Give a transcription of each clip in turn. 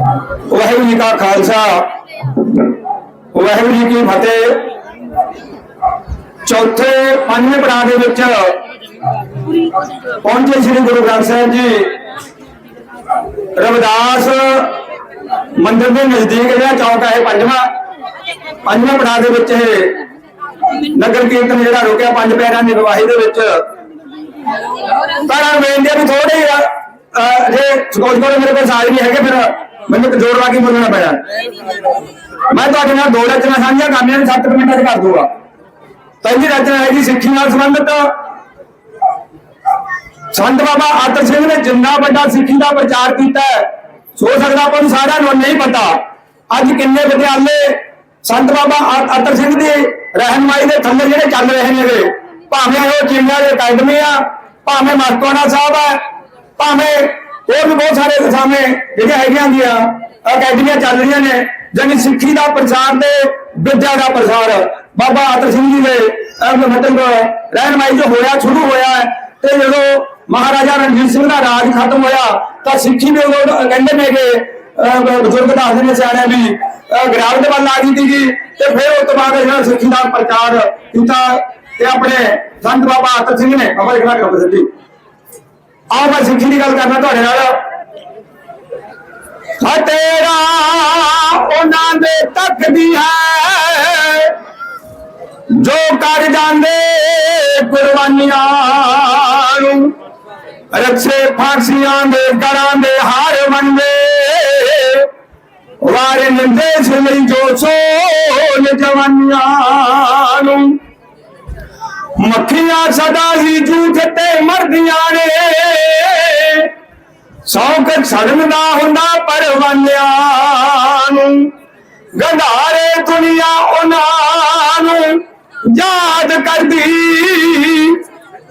ਵਾਹਿਗੁਰੂ ਜੀ ਕਾ ਖਾਲਸਾ, ਵਾਹਿਗੁਰੂ ਜੀ ਕੀ ਫਤਿਹ। ਚੌਥੇ ਪੰਜਵੇਂ ਪੜਾਅ ਦੇ ਵਿੱਚ ਪਹੁੰਚੇ ਸ੍ਰੀ ਗੁਰੂ ਗ੍ਰੰਥ ਸਾਹਿਬ ਜੀ। ਰਵਿਦਾਸ ਮੰਦਿਰ ਦੇ ਨਜ਼ਦੀਕ ਜਿਹੜਾ ਚੌਕ ਹੈ ਇਹ ਪੰਜਵਾਂ। ਪੰਜਵੇਂ ਪੜਾਅ ਦੇ ਵਿੱਚ ਇਹ ਨਗਰ ਕੀਰਤਨ ਜਿਹੜਾ ਰੁਕਿਆ ਪੰਜ ਪੈਰਾਂ ਦੀ ਗਵਾਹੀ ਦੇ ਵਿੱਚ। ਪਰ ਬੇਨਤੀ ਆ। ਵੀ ਥੋੜੇ ਜੇ ਸਕੋਚ ਕੋਲ ਮੇਰੇ ਕੋਲ ਸਾਜ ਨਹੀਂ ਹੈਗੇ, ਫਿਰ ਮੈਨੂੰ ਇੱਕ ਲਾ ਕੇ ਬੋਲਣਾ ਪੈਣਾ ਮੈਂ ਤੁਹਾਡੇ ਨਾਲ ਦੋ ਰਚਨਾ ਸਾਂਝੀਆਂ ਕਰਨੀਆਂ ਨੇ 7 ਮਿੰਟਾਂ 'ਚ ਕਰ ਦੂੰਗਾ। ਪਹਿਲੀ ਰਚਨਾ ਹੈ ਜੀ ਸਿੱਖੀ ਨਾਲ ਸੰਬੰਧਿਤ। ਸੰਤ ਬਾਬਾ ਆਤਰ ਸਿੰਘ ਨੇ ਜਿੰਨਾ ਵੱਡਾ ਸਿੱਖੀ ਦਾ ਪ੍ਰਚਾਰ ਕੀਤਾ ਹੈ, ਸੋ ਸਕਦਾ ਆਪਾਂ ਨੂੰ ਸਾਰਿਆਂ ਨੂੰ ਨਹੀਂ ਪਤਾ। ਅੱਜ ਕਿੰਨੇ ਵਿਦਿਆਲੇ ਸੰਤ ਬਾਬਾ ਆ- ਸਿੰਘ ਦੀ ਰਹਿਨਮਾਈ ਦੇ ਥੱਲੇ ਜਿਹੜੇ ਚੱਲ ਰਹੇ ਨੇਗੇ ਭਾਵੇਂ ਉਹ ਚੀਨੀਆਂ ਦੇ ਅਕੈਡਮੀ ਆ, ਭਾਵੇਂ ਮਸਤੋਨਾ ਸਾਹਿਬ ਆ, ਭਾਵੇਂ ਹੋਰ ਵੀ ਬਹੁਤ ਸਾਰੇ ਸਾਹਮਣੇ ਜਿਹੜੇ ਹੈਗੀਆਂ ਦੀਆਂ ਅਕੈਡਮੀਆਂ ਚੱਲ ਰਹੀਆਂ ਨੇ ਜਾਨੀ ਸਿੱਖੀ ਦਾ ਪ੍ਰਚਾਰ ਤੇ ਵਿਦਿਆ ਦਾ ਪ੍ਰਸਾਰ। ਬਾਬਾ ਆਤਰ ਸਿੰਘ ਜੀ ਦੇ ਅਹ, ਮਤਲਬ ਰਹਿਨਮਾਈ ਜੋ ਹੋਇਆ ਸ਼ੁਰੂ ਹੋਇਆ ਤੇ ਜਦੋਂ ਮਹਾਰਾਜਾ ਰਣਜੀਤ ਸਿੰਘ ਦਾ ਰਾਜ ਖਤਮ ਹੋਇਆ ਤਾਂ ਸਿੱਖੀ ਦੇ ਉਦੋਂ ਕਹਿੰਦੇ ਨੇਗੇ ਕਿ ਅਹ, ਬਜ਼ੁਰਗ ਦੱਸਦੇ ਨੇ ਸਿਆਣਿਆਂ ਵੀ ਅਹ, ਗਿਰਾਵਟ ਵੱਲ ਆ ਗਈ ਸੀਗੀ ਤੇ ਫਿਰ ਉਸ ਤੋਂ ਬਾਅਦ ਜਿਹੜਾ ਸਿੱਖੀ ਦਾ ਪ੍ਰਚਾਰ ਕੀਤਾ ਤੇ ਆਪਣੇ ਸੰਤ ਬਾਬਾ ਆਤਰ ਸਿੰਘ ਨੇ ਅਮਰ ਇਕਲਾ ਕਰ ਦਿੱਤੀ ਆਓ ਮੈਂ ਸਿੱਖੀ ਦੀ ਗੱਲ ਕਰਨਾ ਤੁਹਾਡੇ ਨਾਲ। ਹਾਂ ਤੇਰਾ ਉਹਨਾਂ ਦੇ ਤੱਕਦੀ ਹੈ। ਜੋ ਕਰ ਜਾਂਦੇ ਕੁਰਬਾਨੀਆਂ ਨੂੰ, ਰੱਖੇ ਫਾਂਸੀਆਂ ਦੇ ਗਲਾਂ ਦੇ ਹਾਰ ਮੰਦੇ ਵਾਰੇ ਨਿੰਦੇਸ਼ ਲਈ ਜੋ ਸੋਲ ਜਵਾਨੀਆਂ ਨੂੰ। ਮੱਖੀਆਂ ਸਦਾ ਹੀ ਝੂਠ ਤੇ ਮਰਦੀਆਂ ਨੇ। ਸੌਂਕ ਛੜਨ ਦਾ ਹੁੰਦਾ ਪਰਵਾਨਿਆਂ ਨੂੰ। ਗੰਧਾਰੇ ਦੁਨੀਆ ਉਹਨਾਂ ਨੂੰ ਯਾਦ ਕਰਦੀ।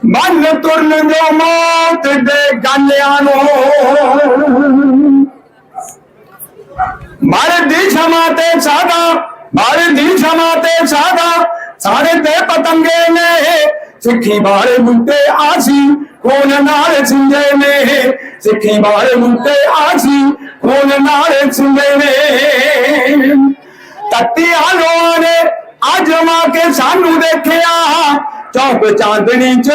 ਮਨ ਤੁਰਨ ਜੋ ਮੌਤ ਦੇ ਗਾਲਿਆਂ ਨੂੰ। ਮਾਰੇ ਦੀ ਛਮਾ ਤੇ ਸਾਦਾ ਮਾਰੇ ਦੀ ਛਮਾ ਤੇ ਸਾਦਾ ਸਾਰੇ ਤੇ ਪਤੰਗੇ ਨੇ। ਸਿੱਖੀ ਬਾਰੇ ਮੁੰਤੇ ਆਸੀ ਕੋਨ ਨਾਲ ਸਿੰਜੇ ਨੇ? ਸਿੱਖੀ ਬਾਰੇ ਮੁੰਤੇ ਆਸੀ ਕੋਨ ਨਾਲ ਸਿੰਜੇ ਨੇ। ਤੱਤੀਆਂ ਲੋਆਂ ਨੇ ਅੱਜ ਕੇ ਸਾਨੂੰ ਦੇਖਿਆ, ਚੌਕ ਚਾਂਦਣੀ ਚ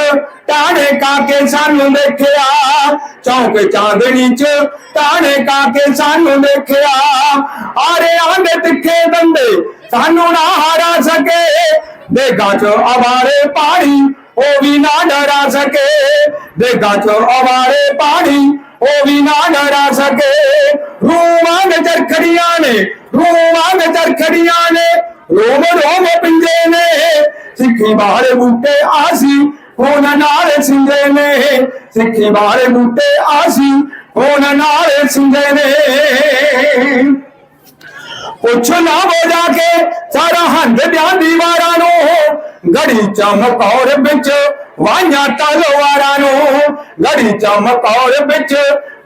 ਟਾਣੇ ਕਾ ਕੇ ਸਾਨੂੰ ਦੇਖਿਆ। ਚੌਕ ਚਾਂਦਨੀ ਚ ਟਾਣੇ ਕਾ ਕੇ ਸਾਨੂੰ ਦੇਖਿਆ। ਆਰੇ ਆਂਦੇ ਤਿੱਖੇ ਦੰਦੇ, ਸਾਨੂੰ ਨਾ ਹਾਰਾ ਸਕੇ। ਦੇਗਾ ਚ ਆਵਾਰੇ ਪਾਣੀ ਉਹ ਵੀ ਨਾ ਡਰਾ ਸਕੇ। ਦੇਗਾ ਚ ਆਵਾਰੇ ਪਾਣੀ, ਉਹ ਵੀ ਨਾ ਡਰਾ ਸਕੇ। ਰੂਹਾਂ ਦੇ ਚਰਖੜੀਆਂ ਨੇ, ਰੂਹਾਂ ਦੇ ਚਰਖੜੀਆਂ ਨੇ। ਰੋਮ ਰੋਮ ਪਿੰਜੇ ਨੇ, ਸਿੱਖੀ ਬਾਹਰ ਬੂਟੇ ਆਸੀ ਕੋਨ ਨਾਲ ਸਿੰਗੇ ਨੇ। ਸਿੱਖੀ ਬਾਹਰ ਬੂਟੇ ਆਸੀ ਕੋਨ ਨਾਲ ਸਿੰਗੇ ਨੇ। ਪੁੱਛ ਨਾ ਹੋ ਜਾ ਕੇ ਸਾਰਾ ਹੰਦ ਬਿਆਨ ਦੀਵਾਰਾਂ ਨੂੰ ਗੜੀ ਚਮਕੌਰ ਵਿੱਚ ਵਾਈਆਂ ਤਲਵਾਰਾਂ ਨੂੰ, ਗੜੀ ਚਮਕੌਰ ਵਿੱਚ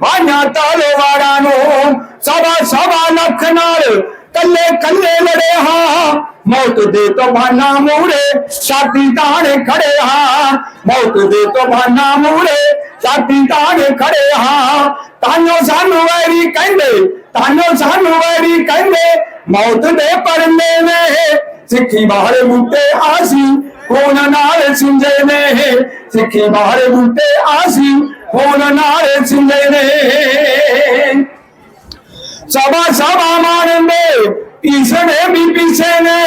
ਵਾਈਆਂ ਤਲਵਾਰਾਂ ਨੂੰ, ਸਵਾ ਸਵਾ ਲੱਖ ਨਾਲ ਕੱਲੇ ਕੱਲੇ ਲੜੇ ਹਾਂ। ਮੌਤ ਦੇ ਤੋਂ ਮੂਰੇ ਛਾਤੀ ਤਾਣੇ ਖੜੇ ਹਾਂ। ਮੌਤ ਦੇ ਤੋਂ ਬਾਨਾ ਮੂਰੇ ਛਾਤੀ ਤਾਣੇ ਖੜੇ ਹਾਂ। ਤਾਨੋ ਸਾਨੂੰ ਵੈਰੀ ਕਹਿੰਦੇ ਤਾਨੋ ਸਾਨੂੰ ਵੈਰੀ ਕਹਿੰਦੇ, ਮੌਤ ਦੇ ਪਰਨੇ ਨੇ ਸਿੱਖੀ ਬਾਹਰ ਬੂਟੇ ਆਸੀ ਹੋਣ ਨਾਲ ਸਿੰਜੇ ਨੇ। ਸਿੱਖੀ ਬਾਹਰ ਬੂਟੇ ਆਸੀ ਕੋਨ ਨਾਲ ਸਿੰਜੇ ਨੇ। ਸਭਾ ਸਭਾ ਮਾਰਦੇ ਪੀਸਣੇ ਵੀ ਪਿਛੇ ਨੇ।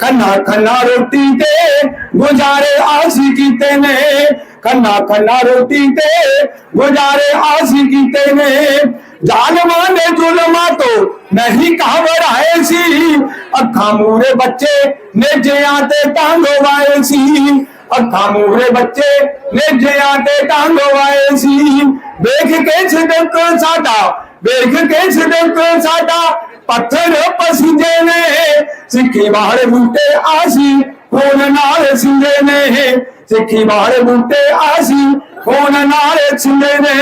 ਖੰਨਾ ਖੰਨਾ ਰੋਟੀ ਤੇ ਗੁਜ਼ਾਰੇ ਆਸੀ ਕੀਤੇ ਨੇ। ਖੰਨਾ ਖੰਨਾ ਰੋਟੀ ਤੇ ਗੁਜ਼ਾਰੇ ਆਸੀ ਕੀਤੇ ਨੇ। ਜ਼ਾਲਮਾਂ ਨੇ ਜ਼ੁਲਮਾਂ ਤੋਂ ਨਹੀਂ ਘਬਰਾਏ ਸੀ। ਅੱਖਾਂ ਮੂਰੇ ਬੱਚੇ ਨੇਜਿਆਂ ਤੇ ਟਾਂਗੋ ਸੀ। ਅੱਖਾਂ ਮੂਰੇ ਬੱਚੇ ਨੇਜਿਆਂ ਤੇ ਟਾਂਗੋ ਸੀ। ਵੇਖ ਕੇ ਸਦਕ ਸਾਡਾ, ਵੇਖ ਕੇ ਸਦਕ ਸਾਡਾ, ਪੱਥਰ ਪਸੀਦੇ ਨੇ, ਸਿੱਖੀ ਬਾਹਰ ਬੂਟੇ ਆਸੀ ਕੋਨ ਨਾਲ ਸਿੰਜੇ ਨੇ। ਸਿੱਖੀ ਬਾਹਰ ਬੂਟੇ ਆਸੀ ਕੋਨ ਨਾਲ ਸਿੰਜੇ ਨੇ।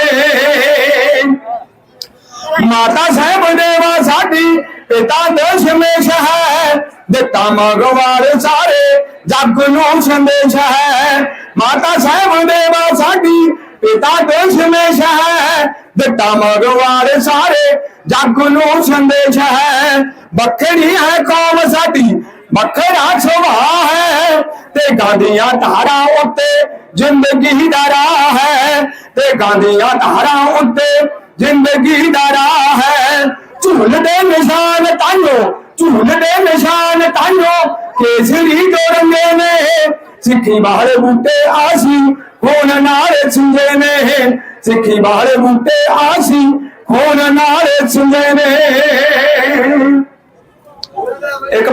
ਮਾਤਾ ਸਾਹਿਬ ਦੇਵਾ ਸਾਡੀ ਪਿਤਾ ਦਸ਼ਮੇਸ਼ ਹੈ ਦਿੱਤਾ ਮਗਵਾਰ ਸਾਰੇ ਜਗ ਨੂੰ ਸੰਦੇਸ਼ ਹੈ ਮਾਤਾ ਸਾਹਿਬ ਦੇਵਾ ਸਾਡੀ ਪਿਤਾ ਦਸ਼ਮੇਸ਼ ਹੈ ਦਿੱਤਾ ਮਗਵਾਰ ਸਾਰੇ ਜੱਗ ਨੂੰ ਸੰਦੇਸ਼ ਹੈ ਵੱਖਰੀ ਹੈ ਕੌਮ ਸਾਡੀ ਵੱਖਰਾ ਸੁਭਾਅ ਹੈ ਤੇ ਗਾਂਧੀਆਂ ਧਾਰਾ ਉੱਤੇ ਜ਼ਿੰਦਗੀ ਦਾ ਰਾਹ ਹੈ ਤੇ ਗਾਂਧੀਆਂ ਧਾਰਾ ਉੱਤੇ ਜ਼ਿੰਦਗੀ ਦਾ ਰਾਹ ਹੈ। ਝੂਲ ਨਿਸ਼ਾਨ ਤਾਨੋ ਝੂਲ ਨਿਸ਼ਾਨ ਤਾਨੋ ਕੇਸਰੀ ਡੋਰੰਗੇ ਨੇ, ਸਿੱਖੀ ਬਾਹਰ ਬੂਟੇ ਆਸੀ, ਖੂਨ ਨਾਲ ਸਿੰਜੇ ਨੇ। ਸਿੱਖੀ ਬਾਹਰ ਬੂਟੇ ਆਸੀ, ਖੂਨ ਨਾਲ ਸਿੰਜੇ ਨੇ। ਇੱਕ